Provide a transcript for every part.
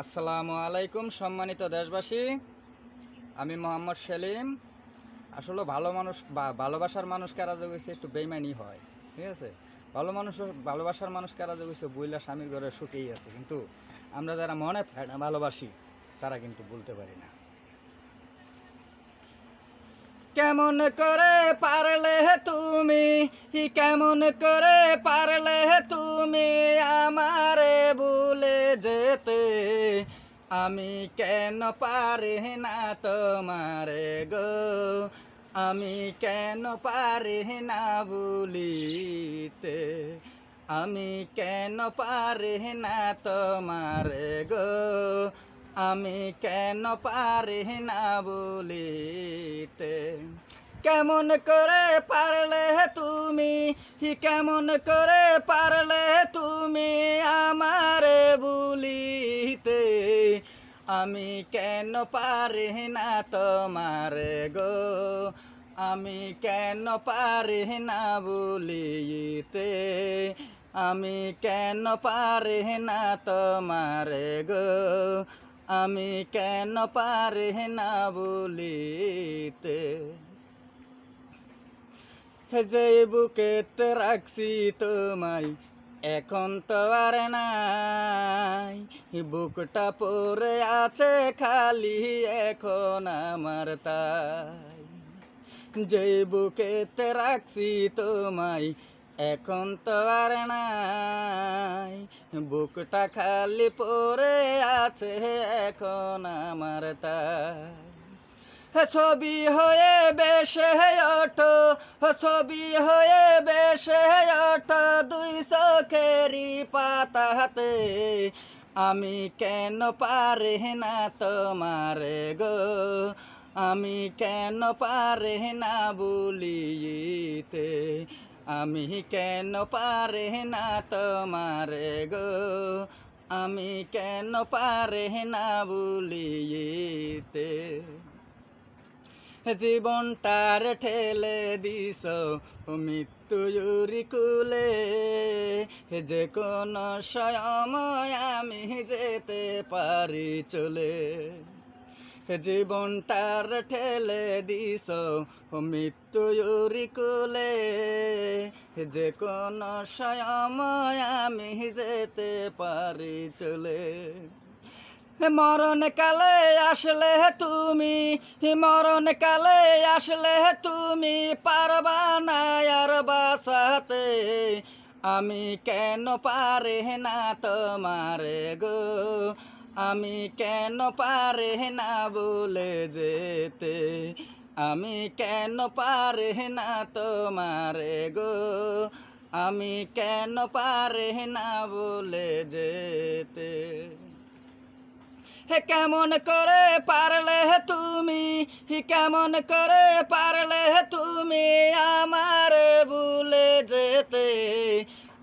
আসসালামু আলাইকুম, সম্মানিত দেশবাসী। আমি মোহাম্মদ সেলিম। আসলে ভালো মানুষ, বা ভালোবাসার মানুষ কারা যোগেছে একটু বেইমানি হয়, ঠিক আছে? ভালো মানুষ, ভালোবাসার মানুষ কারা যোগেছে বইলা স্বামীর ঘরে সুখেই আছে। কিন্তু আমরা যারা মনে ফেনা ভালোবাসি, তারা কিন্তু বলতে পারি না। কেমন করে পারলে তুমি? কেমন করে পারলে তুমি? যেতে আমি কেন পারি না তোমারে গো? আমি কেন পারি না ভুলিতে? আমি কেন পারি না তোমারে গো? আমি কেন পারি না বলিতে কেমন করে পারলে তুমি কেমন করে পারলে তুমি আমারে বলিতে আমি কেন পারি না তোমারে গো? আমি কেন পারি না বলিতে আমি কেন পারি না তোমারে গো? আমি কেন পারি না বলিতে যে বুকেতে রাখছি তোমায়, এখন তো আর নাই। বুকটা পরে আছে খালি, এখন আমার তাই। যে বুকেতে রাখছি তোমায়, এখন তো আর নাই। বুকটা খালি পরে আছে, এখন আমার তাই। ছবি হয়ে বেশে ওঠো ছবি হয়ে বেশে ওঠো দুই চোখেরই পাতাতে আমি কেন পারি না তোমারে গো? আমি কেন পারি না বলিতে আমি কেন পারি না তোমারে গো? আমি কেন পারি না বলিতে জীবনটার ঠেলে দিস মৃত্যুরি কুলে। যে কোনো সময় আমি যেতে পারি চলে। জীবনটার ঠেলে দিস মৃত্যুরি কুলে। যে কোনো সময় আমি যেতে পারি চলে। মরণ কালে আসলে তুমি মরণ কালে আসলে তুমি পারবা না আর বাসাতে আমি কেন পারে না তোমারে গো? আমি কেন পারে না বলে যেতে? আমি কেন পারে না তোমারে গো? আমি কেন পারে না বলে যেতে? হে কেমন করে পারলে তুমি হি কেমন করে পারলে তুমি আমার ভুলে যেতে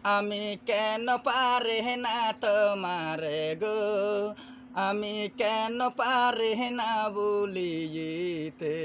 আমি কেন পারে না তোমারে গো আমি কেন পারে না বলিতে